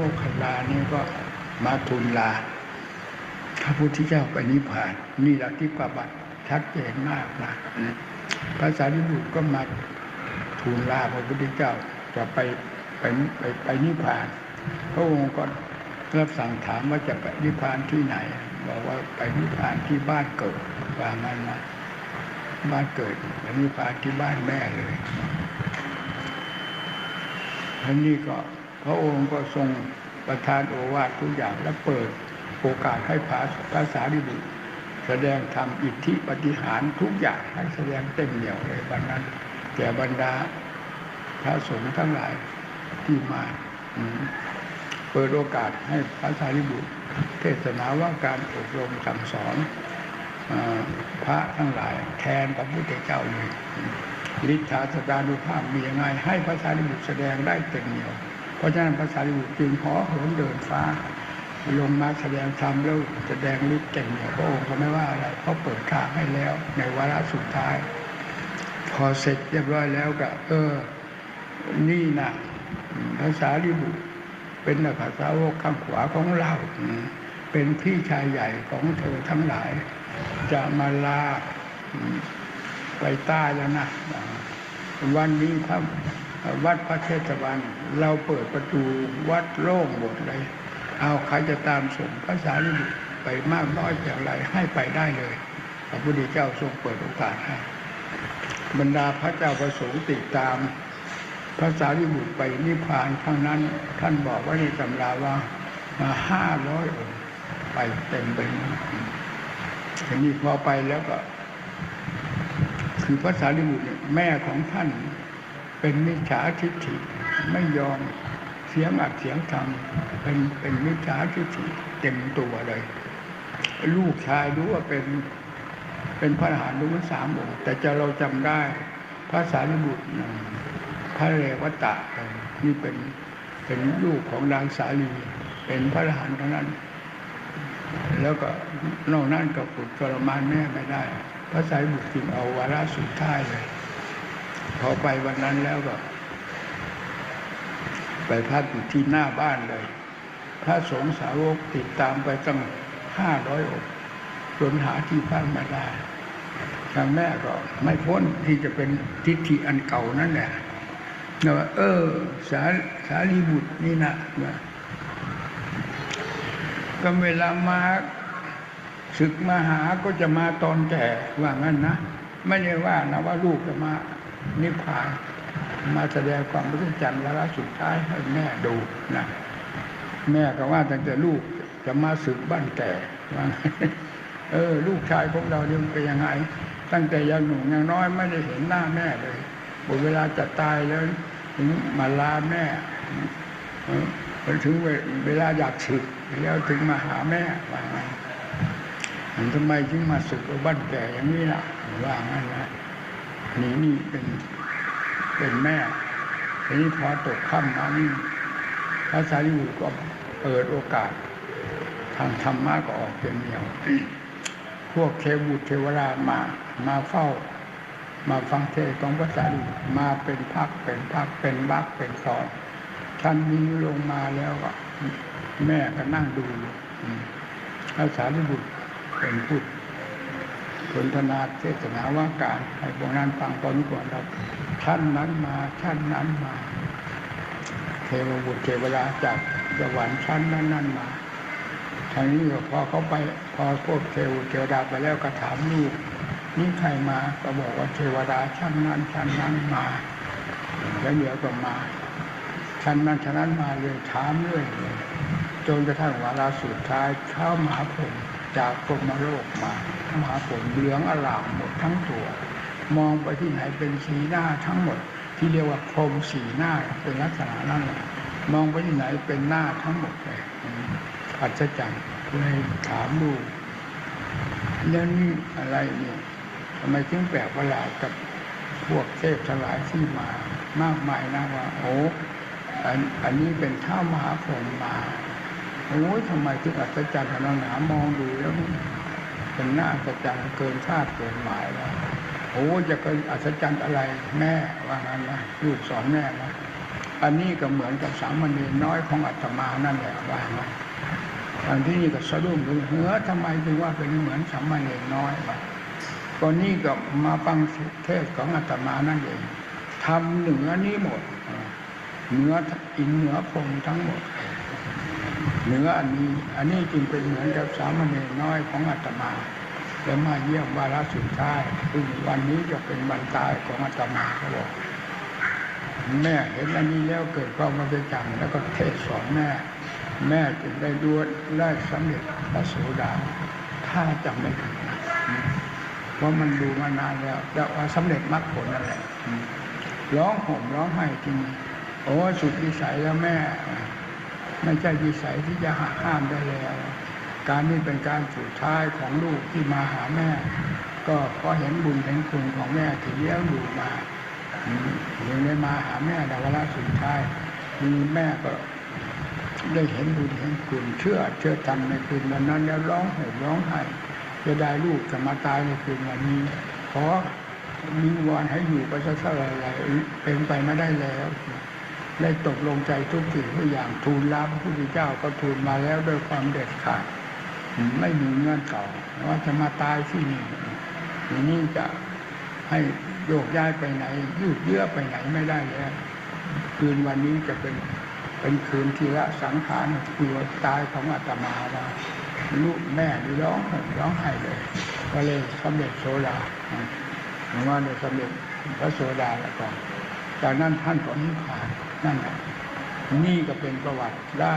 โมคคัลลานี่ก็มาทูลลาพระพุทธเจ้าไปนิพพานนี่แหละที่ประบัติชัดเจนมากนะพระสารีบุตรก็มาทูลลาพระพุทธเจ้าจะไปไปไปไปนิพพาน พระองค์ก็รับสั่งถามว่าจะไปนิพพานที่ไหน บอกว่าไปนิพพานที่บ้านเกิดว่างั้นนะบ้านเกิดไปนิพพานที่บ้านแม่เลยท่านนี้ก็ พระองค์ก็ทรงประทานโอวาททุกอย่างและเปิดโอกาสให้ภาภาษาดิบุตแสดงธรรมอิทธิปฏิหารทุกอย่างให้แสดงเต็มเหนี่ยวเลยวันนั้นแก่บรรดาพระสงฆ์ทั้งหลายที่มาเปิดโอกาสให้พระสารีบุตร เทศนาว่าการอบรมสั่งสอนอพระทั้งหลาย แทนพระพุทธเจ้าเลยฤทธาสตานุภาพมียังไงให้พระสารีบุตรแสดงได้เต็มเหนี่ยว เพราะฉะนั้นพระสารีบุตรจึงขอเหินเดินฟ้า ลงมาแสดงธรรมแล้วแสดงฤทธิ์เก่งเหนียพระองค์ก็ไม่ว่าอะไรเขาเปิดทางให้แล้ว ในวาระสุดท้าย พอเสร็จเรียบร้อยแล้วก็ เออ นี่นะภาษาลิบุตรเป็นภาษาวกข้างขวาของเราเป็นพี่ชายใหญ่ของเธอทั้งหลาย จะมาลาไปใต้แล้วนะวันนี้พระ วัดพระเทศบาลเราเปิดประตูวัดโล่งหมดเลย เอาใครจะตามส่งภาษาลิบุตรไปมากน้อยอย่างไรให้ไปได้เลยพระพุทธเจ้าทรงเปิดโอกาสให้ บรรดาพระเจ้าประสงค์ติดตามพระสารีบุตรไปนิพพานครั้งนั้น ท่านบอกว่าในตำราว่ามาห้าร้อยองค์ไปเต็มไปหมดทีนี้พอไปแล้วก็ คือพระสารีบุตรเนี่ยแม่ของท่าน เป็นมิจฉาทิฏฐิไม่ยอมเสียงอัดเสียงทำเป็นเป็นมิจฉาทิฏฐิเต็มตัวเลย ลูกชายรู้ว่าเป็นเป็นพระอรหันต์รู้ว่าสามองค์แต่จะเราจำได้พระสารีบุตรพระเรวตะนี่เป็นเป็นลูกของนางสาลีเป็นพระอรหันต์เท่านั้น แล้วก็นอกนั้นก็ฝึกทรมานแม่ไม่ได้ พระสารีบุตรจึงเอาวาระสุดท้ายเลย พอไปวันนั้นแล้วก็ ไปพักอยู่ที่หน้าบ้านเลย พระสงฆ์สาวกติดตามไปตั้งห้าร้อยองค์จนหาที่พักไม่ได้ทางแม่ก็ไม่พ้นที่จะเป็นทิฏฐิอันเก่านั่นแหละนะว่าเออ สาสารีบุตรนี่นะนะก็เวลามาศึกมาหาก็จะมาตอนแก่ว่างั้นนะ ไม่ได้ว่านะว่าลูกจะมา นิพพาน มาแสดงความรู้สึกจันทร์วาระสุดท้ายให้แม่ดูนะแม่ก็ว่าตั้งแต่ลูกจะมาศึกบ้านแก่ว่าเออ ลูกชายของเราเนี่ยมันเป็นยังไง ตั้งแต่ยังหนุ่มยังน้อยไม่ได้เห็นหน้าแม่เลยหมดเวลาจะตายแล้วถึงมาลาแม่ถึงเวลาอยากศึกแล้วถึงมาหาแม่ว่างั้นทำไมถึงมาศึกกับบ้านแก่อย่างนี้ล่ะว่างั้นนะ นี่นี่เป็นเป็นแม่ทีนี้พอตกค่ำมานี่พระสารีบุตรก็เปิดโอกาส ทางธรรมะก็ออกเป็นเหนียว พวกเทวุตรเทวรามามาเฝ้า มาฟังเทศของพระสารีบุตรมาเป็นพักเป็นพักเป็นวักเป็นตอนท่านนี้ลงมาแล้วก็แม่ก็นั่งดูอยู่อืมพระสารีบุตรเป็นพูด สนทนาเทศนาว่าการให้พวกนั้นฟังตอนก่อนครับท่านนั้นมาท่านนั้นมา เทวบุตรเทวดาจากสวรรค์ชั้นนั้นนั้นมาทางนี้พอเขาไปพอพวกเทวเทวดาไปแล้วก็ถามลูกนี่ใครมาก็บอกว่าเทวดาชั้นนั้นชั้นนั้นมา แล้วเดี๋ยวก็มาชั้นนั้นชั้นนั้นมาเลยถามเรื่อยเลยจนกระทั่งวาระสุดท้ายเข้ามหาผม จากกรมโลกมามหาผมเหลืองอลามหมดทั้งตัว มองไปที่ไหนเป็นสีหน้าทั้งหมด ที่เรียกว่าพรมสีหน้าเป็นลักษณะนั้นแหละมองไปที่ไหนเป็นหน้าทั้งหมดเลยอัศจรรย์เลยถามลูกแล้วนี่อะไรเนี่ยทำไมถึงแปลกประหลาดกับพวกเทพทั้งหลายที่มามากมายนะว่าโอ้อันนี้เป็นเท้ามหาพรหมมา โอ้ยทำไมถึงอัศจรรย์ขนาดหนามองดูแล้วเป็นหน้าอัศจรรย์เกินคาดเกินหมายแล้วโอ้จะเกินอัศจรรย์อะไรแม่ว่างั้นนะลูกสอนแม่นะอันนี้ก็เหมือนกับสามเณรน้อยของอาตมานั่นแหละว่าไงอันที่นี่ก็สะดุ้งเลยเฮ้อทำไมถึงว่าเป็นเหมือนสามเณรน้อยวะก็นี่ก็มาฟังเทศของอาตมานั่นเองทำเหนือนี้หมดเหนืออินเหนือพรมทั้งหมด เหนืออันนี้ อันนี้จึงเป็นเหมือนกับสามเณรน้อยของอาตมาแล้วมาเยี่ยมวาระสุดท้ายซึ่งวันนี้จะเป็นวันตายของอาตมาเขาบอกแม่เห็นอันนี้แล้วเกิดความมาเป็นจังแล้วก็เทศสอนแม่ แม่จึงได้ดวดได้สำเร็จพระโสดาถ้าจำไม่ผิดนะเพราะมันดูมานานแล้วแต่ว่าสำเร็จมรรคผลนั่นแหละร้องห่มร้องไห้จริงโอ้สุดวิสัยแล้วแม่ ไม่ใช่วิสัยที่จะห,ห้ามได้แล้ว การนี้เป็นการสุดท้ายของลูกที่มาหาแม่ ก็เพราะเห็นบุญเห็นคุณของแม่ที่เลี้ยงดูมายังได้มาหาแม่ในเวลาสุดท้ายมีแม่ก็ได้เห็นบุญเห็นคุณเชื่อเชื่อทำในคืนวันนั้นแล้วร้องห่มร้องไห้จะได้ลูกจะมาตายในคืนวันนี้ขอมีวอนให้อยู่ไปสักเท่าไรเป็นไปไม่ได้แล้ว ได้ตกลงใจทุกสิ่งทุกอย่างทูลลาพระพุทธเจ้าก็ทูลมาแล้วด้วยความเด็ดขาด ไม่มีเงื่อนต่อว่าจะมาตายที่นี่ทีนี้จะให้โยกย้ายไปไหนยืดเยื้อไปไหนไม่ได้แล้วคืนวันนี้จะเป็นเป็นคืนที่ละสังขารคือวันตายของอาตมาว่าลูกแม่ดีร้องห่มร้องไห้เลย ก็เลยสำเร็จโสดาหรือว่าเลยสำเร็จพระโสดาแล้วก็จากนั้นท่านก็นิพพาน นั่นแหละนี่ก็เป็นประวัติได้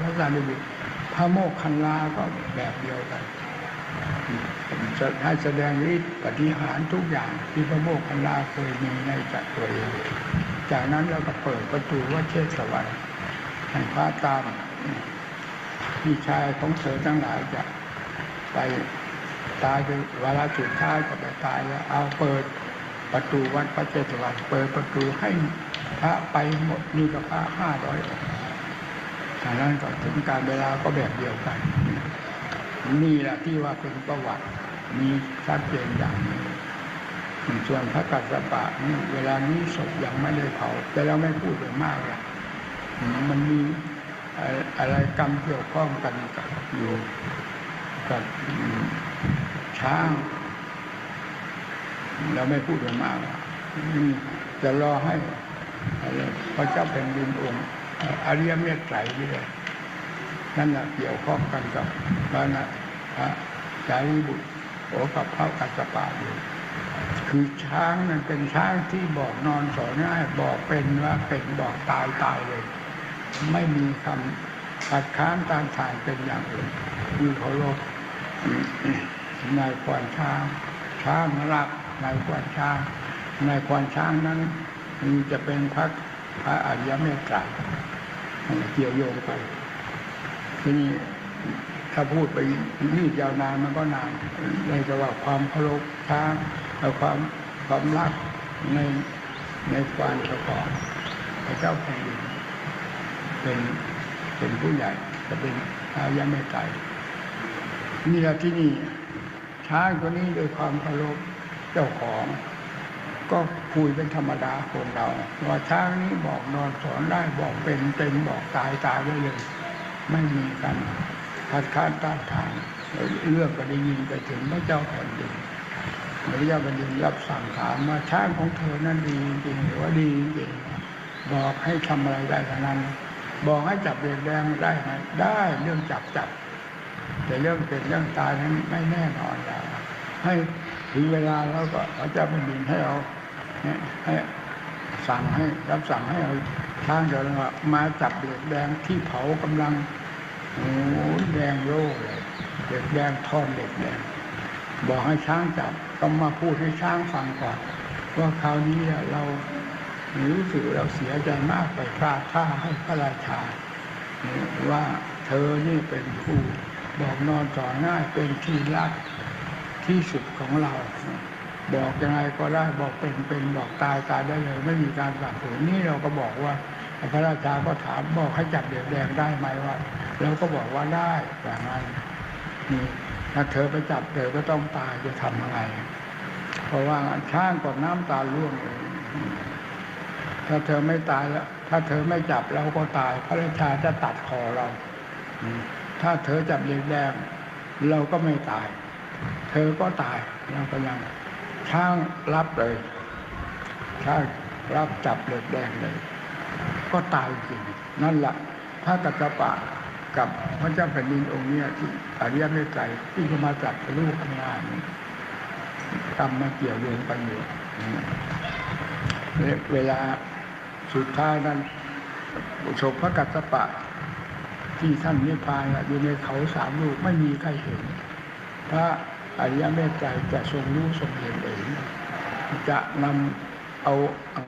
พระสารีบุตรพระโมกขันลาก็แบบเดียวกันจะให้แสดงฤทธิ์ปฏิหารทุกอย่างที่พระโมกขันลาเคยมีในจักรตัวเองจากนั้นเราก็เปิดประตูว่าเชษสวรรค์ให้พระตามพี่ชายของเธอทั้งหลายจะไปตายคือเวลาสุดท้ายก็ไปตายแล้วเอาเปิดประตูวัดพระเจตวันเปิดประตูให้ พระไปหมดนี่ก็พระห้าร้อยองค์จากนั้นก็ถึงการเวลาก็แบบเดียวกัน นี่แหละที่ว่าเป็นประวัติมีชัดเจนอย่างนี้ส่วนพระกัสสปะนี่เวลานี้ศพยังไม่ได้เผา แต่เราไม่พูดไปมากเลยมันมีอะไรกรรมเกี่ยวข้องกันกับอยู่กับช้าง เราไม่พูดไปมากจะรอให้ พระเจ้าแผ่นดินองค์อริยเมตไตรนี่เลยนั่นแหละเกี่ยวข้องกันกับพระนะพระจารีบุตรโอกับพระกัสสปะอยู่คือช้างนั้นเป็นช้างที่บอกนอนสอนง่ายบอกเป็นว่าเป็นบอกตายตายเลย ไม่มีคำขัดค้านตามถ่ายเป็นอย่างอื่นคือเคารพนายควานช้าง ช้างรักนายควานช้างนายควานช้างนั้น มีจะเป็นพระพระอริยเมตไตรเกี่ยวโยงไป ทีนี้ถ้าพูดไปยืดยาวนานมันก็นานเลยจะว่าความเคารพช้างและความความรักในในความประกอบพระเจ้าแผ่นดินเป็นเป็นผู้ใหญ่จะเป็นอริยเมตไตรนี่ละที่นี่ช้างตัวนี้โดยความเคารพเจ้าของ ก็ คุยเป็นธรรมดาคนเราว่าช้างนี้บอกนอนสอนได้บอกเป็นเป็นบอกตายตายได้เลย ไม่มีกันคัดค้านต้านทานเรื่องก็ได้ยินไปถึงพระเจ้าแผ่นดินพระเจ้าแผ่นดินรับสั่งถามว่าช้างของเธอนั้นดีจริงหรือว่าดีจริงบอกให้ทำอะไรได้เท่านั้น บอกให้จับเด็กแดงได้ไหมได้เรื่องจับจับ แต่เรื่องเป็นเรื่องตายนั้นไม่แน่นอนแล้วให้ถึงเวลาแล้วก็พระเจ้าแผ่นดินให้เรา ให้สั่งให้รับสั่งให้เอาช้างเดินมาจับเด็กแดงที่เผากำลังโอ้แดงโล่เลยเด็กแดงทอนเด็กแดงบอกให้ช้างจับต้องมาพูดให้ช้างฟังก่อนว่าคราวนี้เรารู้สึกเราเสียใจมากไปพลาดท่าให้พระราชาว่าเธอนี่เป็นผู้บอกนอนต่อง่ายเป็นที่รักที่สุดของเรา บอกยังไงก็ได้บอกเป็นเป็นบอกตายตายได้เลย ไม่มีการฝักฝืนนี่เราก็บอกว่าพระราชาก็ถามบอกให้จับเด็กแดงได้ไหมว่าเราก็บอกว่าได้อย่างนั้นนี่ถ้าเธอไปจับเธอก็ต้องตายจะทำอะไร เพราะว่าช้างกับน้ำตาล่วงเลยถ้าเธอไม่ตายแล้วถ้าเธอไม่จับเราก็ตาย พระราชาจะตัดคอเราถ้าเธอจับเหล็กแดงเราก็ไม่ตาย เธอก็ตายเราก็ยัง ช่างรับเลยช่างรับจับเหล็กแดงเลย ก็ตายจริงนั่นแหละพระกัสสปะกับพระเจ้าแผ่นดินองค์นี้ที่อริยเมตไตรที่จะมาจับลูกข้างานกรรมมาเกี่ยวโยงกันอยู่เวลาสุดท้ายนั้นศพพระกัสสปะ ที่ท่านนิพพานอะอยู่ในเขาสามลูกไม่มีใครเห็น พระ อริยเมตใจจะทรงรู้ทรงเห็นเองจะนำเอา